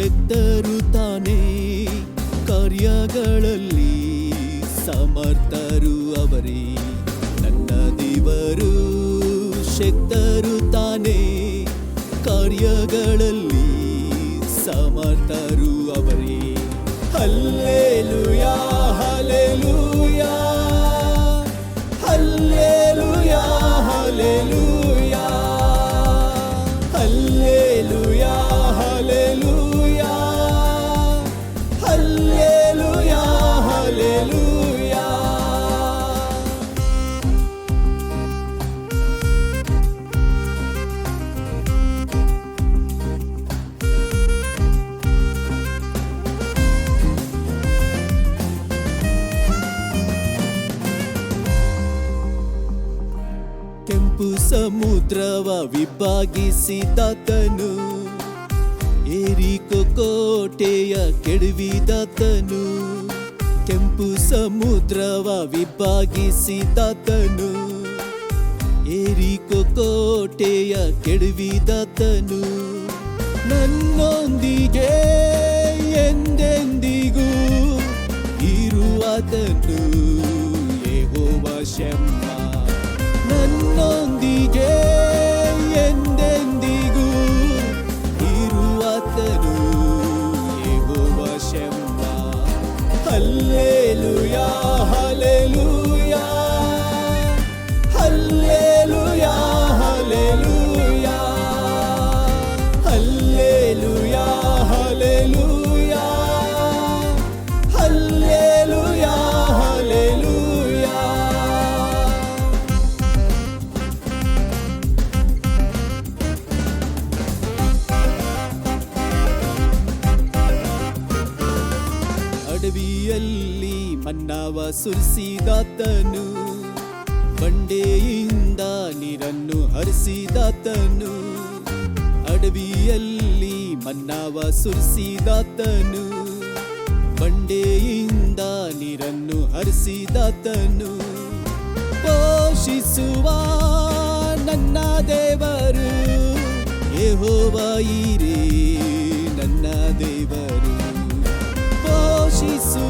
ಶಕ್ತರು ತಾನೇ ಕಾರ್ಯಗಳಲ್ಲಿ ಸಮರ್ಥರು ಅವರೇ. ನನ್ನ ದೇವರು ಶಕ್ತರು ತಾನೇ ಕಾರ್ಯಗಳಲ್ಲಿ ಸಮರ್ಥರು ಸಮುದ್ರವ ವಿಭಾಗಿಸಿದಾತನು. ಏರಿಕೋ ಕೋಟೆಯ ಕೆಡವಿದಾತನು. ಕೆಂಪು ಸಮುದ್ರವ ವಿಭಾಗಿಸಿದಾತನು. ಏರಿಕೋ ಕೋಟೆಯ ಕೆಡವಿದಾತನು. ನನ್ನೊಂದಿಗೆ ಎಂದೆಂದಿಗೂ ಇರುವಾತನು. ಯೆಹೋವ ಶಮ್ಮ ಅಡವಿಯಲ್ಲಿ ಮನ್ನವ ಸುರಿಸಿದಾತನು. ಬಂಡೆಯಿಂದ ನೀರನ್ನು ಹರಿಸಿದಾತನು. ಅಡವಿಯಲ್ಲಿ ಮನ್ನವ ಸುರಿಸಿದಾತನು. ಬಂಡೆಯಿಂದ ನೀರನ್ನು ಹರಿಸಿದಾತನು. ಪೋಷಿಸುವ ನನ್ನ ದೇವರು ಯೆಹೋವಾಯಿರೇ ನನ್ನ ದೇವರು. ಪೋಷಿಸುವ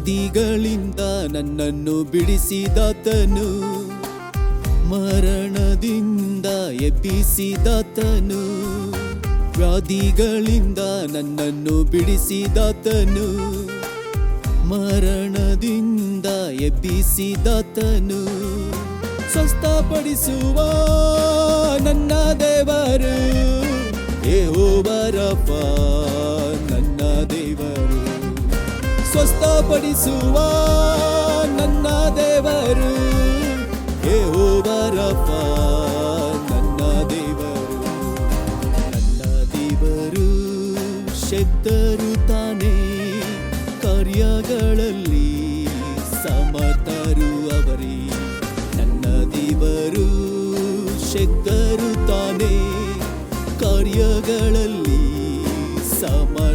ವ್ಯಾಧಿಗಳಿಂದ ನನ್ನನ್ನು ಬಿಡಿಸಿದಾತನು. ಮರಣದಿಂದ ಎಬ್ಬಿಸಿದಾತನು. ವ್ಯಾಧಿಗಳಿಂದ ನನ್ನನ್ನು ಬಿಡಿಸಿದಾತನು. ಮರಣದಿಂದ ಎಬ್ಬಿಸಿದಾತನು. ಸ್ವಸ್ಥಪಡಿಸುವ ನನ್ನ ದೇವರು, ಯೆಹೋವರಪ್ಪ. ನನ್ನ ಸ್ವಸ್ಥಪಡಿಸುವ ನನ್ನ ದೇವರು ಯೆಹೋವರಪ್ಪ ನನ್ನ ದೇವರು. ನನ್ನ ದೇವರು ಶಕ್ತರು ತಾನೇ, ಕಾರ್ಯಗಳಲ್ಲಿ ಸಮರ್ಥರು ಅವರೇ. ನನ್ನ ದೇವರು ಶಕ್ತರು ತಾನೇ, ಕಾರ್ಯಗಳಲ್ಲಿ ಸಮರ್ಥರು